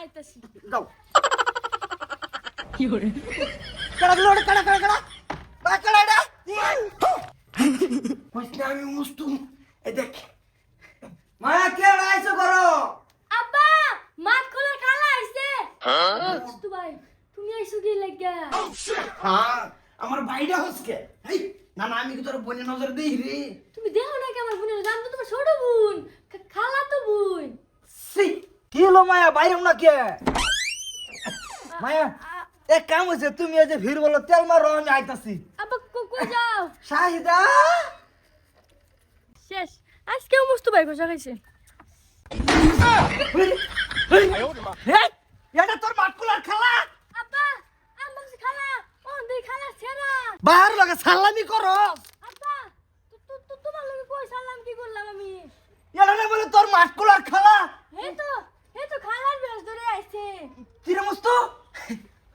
আইতাছি যাও কাড়া গুলো কাড়া কাড়া কাড়া বা কাড়া এটা কইছি আমি মুস্তু এ দেখ মায়া কে আইছো করো আব্বা মাত খোলার খালা আইছে মস্তু ভাই তুমি আইছো কি লাগা হ্যাঁ আমার বাইরে হসকে এই না না আমি কি তোর বোনের নজর দেই রে তুমি দেখো না কি আমার বোনের জান তো তোমার ছোট বোন খালা তো হলো মায়া বাইরে না কে? মায়া এক কাম হয়েছে তুমি এই যে ভিড় বলো তেল মারো আমি আইতাছি। আব্বা কো যাও। শাহিদা! শেষ। আজকেও মস্তু ভাই ঘষা খাইছে। এটা তোর মাটকুলার খালা? আব্বা আমার খালা ও দেই খালা ছেড়া। বাহার লগে সালামি করো। আব্বা তোমার লগে কই সালাম কি করলাম আমি? এটা বলে তোর মাটকুলার খালা? কিরে মুস্তু?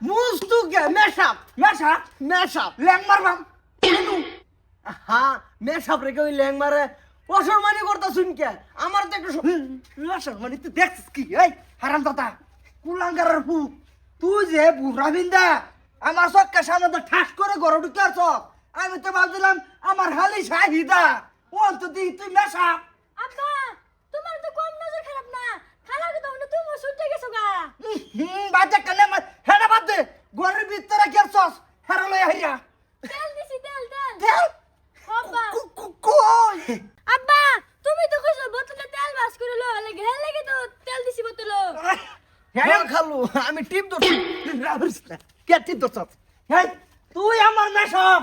মুস্তু কে? মেশাপ। মেশাপ? মেশাপ। ল্যাং মারবাম। হ্যাঁ মেশাপ রেখে ওই ল্যাং মারে। অসম্মানি করতা শুন কে আমার তো একটু অসম্মানি তুই দেখছিস কি? এই হারাম দাদা। কুলাঙ্গারের পু। তুই যে বুড়া বিন্দা আমার চক্কা সামনে তো ঠাস করে ঘরে ঢুকে আছ আমি তো ভাবছিলাম আমার হালি শাহিদা ও তো দি তুই মেশাপ। আব্বা তোমার তো কম নজর খারাপ না। খালা তো তুমি গা হুম বাজে কানে মার হেডা বাদ দে ঘরের ভিতরে গেছস? হেরা লই হাইরা তেল দিছি তেল তেল। তেল? আব্বা। কই? আব্বা তুমি তো কইছো বোতলে তেল বাস করে লো লাগে। হে লাগে তো তেল দিছি বোতলে। হ্যাঁ খালু আমি টিপ দোস রাবরিস না কে টিপ দোস হ্যাঁ তুই আমার মেশম।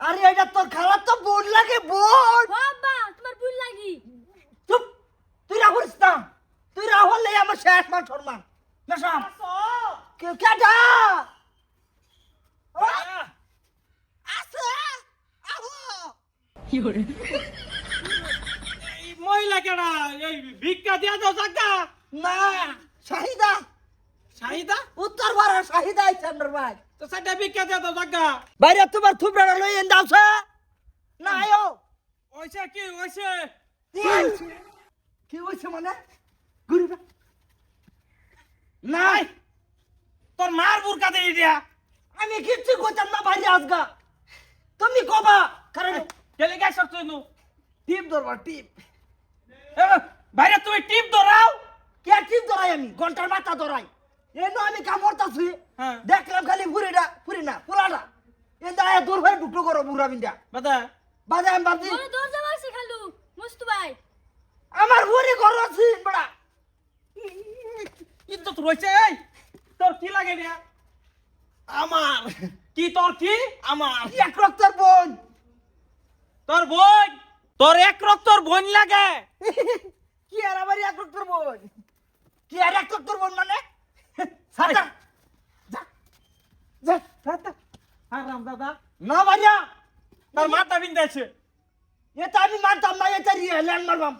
আরে এটা তোর খালা তো বোন লাগে বোন ও আব্বা তোমার ভুল লাগি। চুপ। তুই রাবরিস না। তুই রাহলে আমার শেষ মান সম্মান। কে কেডা আছে আহো এই মহিলা কেডা এই ভিক্ষা দিয়া দাও জাগা না শাহিদা শাহিদা উত্তর ভারত শাহিদা চন্দ্র ভাই তো সেটা ভিক্ষা দিয়া দাও জাগা বাইরে তোমার থুবড়া লই এন দাওছে না আয়ো ওইছে কি ওইছে কি হইছে মানে গুরিবা নাই তোর মার বুরকা দেই দিয়া। আমি কিচ্ছু কইতাম না বাইরে আজগা। তুমি কবা। কারণ গেলে গাছ তুই নু। টিপ ধরবা টিপ। এ, বাইরে তুমি টিপ ধরাও। কে টিপ ধরাই আমি? ঘণ্টার মাথা ধরাই। এনো আমি কাম করতাছি হ্যাঁ। দেখলাম খালি ফুরিটা ফুরি না পোলাটা। এন্দা আয়া দূর হয়ে টুকরো করো বুড়া বিন্দা। বাদা। বাজে আমি ভাবছি দরজা মারছে খালু মস্তু ভাই আমার বুড়ি ঘর আছে বড়া। ইজ্জত রইছে এই! তোর কি লাগে দিয়া আমার। কি তোর কি? আমার। এক রক্তের বোন তোর বোন তোর এক রক্তর বোন লাগে। কি আর আমার এক রক্তের বোন কি আর এক রক্তের বোন মানে? যা। যা দাদা। না ভাইয়া। তোর মাথা বিন্দাছে এটা আমি মানতাম না এটা রিয়ে ল্যান্ড মারবাম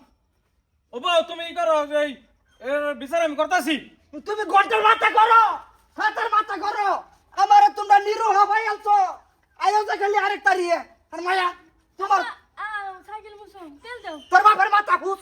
ও তুমি করো? এই বিচার আমি করতাছি। তুমি ঘণ্টার মাথা করো হাতের মাথা করো আমার তোমরা নিরুহ ভাই আলছো আয়ো যে খালি আরেকটা রিয়ে। আর মায়া তোমার সাইকেল মুছো তেল দাও। তোর বাপের মাথা খুশ।